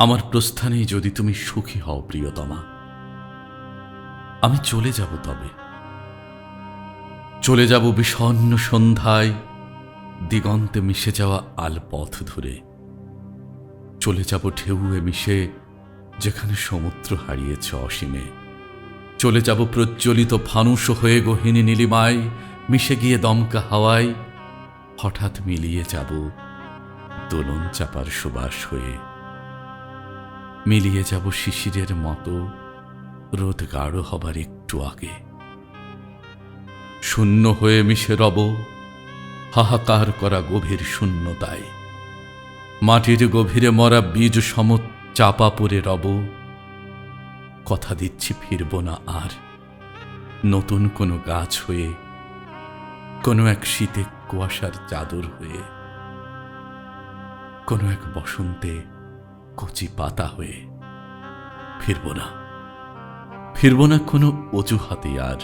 আমার প্রস্থানেই যদি তুমি সুখী হও, প্রিয়তমা, আমি চলে যাব তবে। চলে যাব বিষণ্ণ সন্ধ্যায়, দিগন্তে মিশে যাওয়া আল পথ ধরে। চলে যাব ঢেউয়ে মিশে, যেখানে সমুদ্র হারিয়েছে অসীমে। চলে যাব প্রজ্বলিত ফানুষ হয়ে গহিনী নীলিমায়, মিশে গিয়ে দমকা হাওয়ায়, হঠাৎ মিলিয়ে যাব দোলন চাপার সুবাস হয়ে। মিলিয়ে যাব শিশিরের মতো। রোদ গাঢ় হবার একটু আগে। শূন্য হয়ে মিশে রব। হাহাকার করা গভীর শূন্যতায়। মাটির গভীরে মরা বীজ সম চাপা পড়ে রব। কথা দিচ্ছি ফিরব না আর। নতুন কোনো গাছ হয়ে, কোনো এক শীতে কুয়াশার চাদর হয়ে, কোনো এক বসন্তে কচি পাতা হয়ে ফিরব না। ফিরব না কোনো অজুহাতে আর।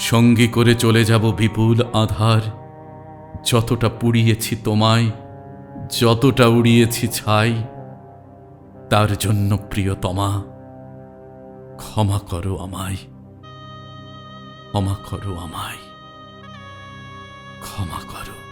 সঙ্গী করে চলে যাব বিপুল আধার। যতটা পুড়িয়েছি তোমায়, যতটা উড়িয়েছি ছাই, তার জন্য প্রিয় প্রিয়তমা, ক্ষমা করো আমায়। ক্ষমা করো আমায়। ক্ষমা করো।